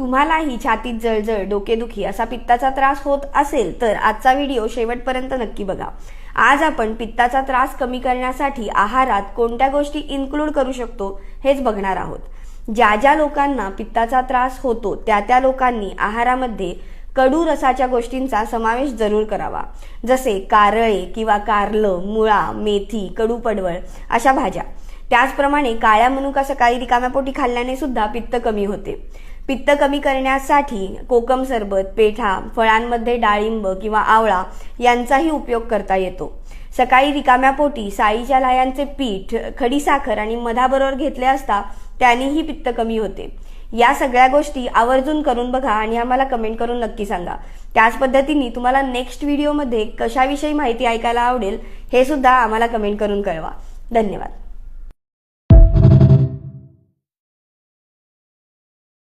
तुम्हालाही छातीत जळजळ डोकेदुखी असा पित्ताचा त्रास होत असेल तर आजचा व्हिडिओ शेवटपर्यंत नक्की बघा. आज आपण पित्ताचा त्रास कमी करण्यासाठी आहारात कोणत्या गोष्टी इन्क्लूड करू शकतो हेच बघणार आहोत. ज्या ज्या लोकांना पित्ताचा त्रास होतो त्या त्या लोकांनी आहारामध्ये कडू रसाच्या गोष्टींचा समावेश जरूर करावा. जसे कारळे किंवा कारलं मुळा मेथी कडू पडवळ अशा भाज्या. त्याचप्रमाणे काळ्या मनुका सकाळी रिकाम्या पोटी खाल्ल्याने सुद्धा पित्त कमी होते. पित्त कमी करण्यासाठी कोकम सरबत पेठा फळांमध्ये डाळिंब किंवा आवळा यांचाही उपयोग करता येतो. सकाळी रिकाम्या पोटी साईच्या लायांचे पीठ खडीसाखर आणि मधाबरोबर घेतले असता त्यानेही पित्त कमी होते. या सगळ्या गोष्टी आवर्जून करून बघा आणि आम्हाला कमेंट करून नक्की सांगा. त्याच पद्धतीने तुम्हाला नेक्स्ट व्हिडिओमध्ये कशाविषयी माहिती ऐकायला आवडेल हे सुद्धा आम्हाला कमेंट करून कळवा. धन्यवाद.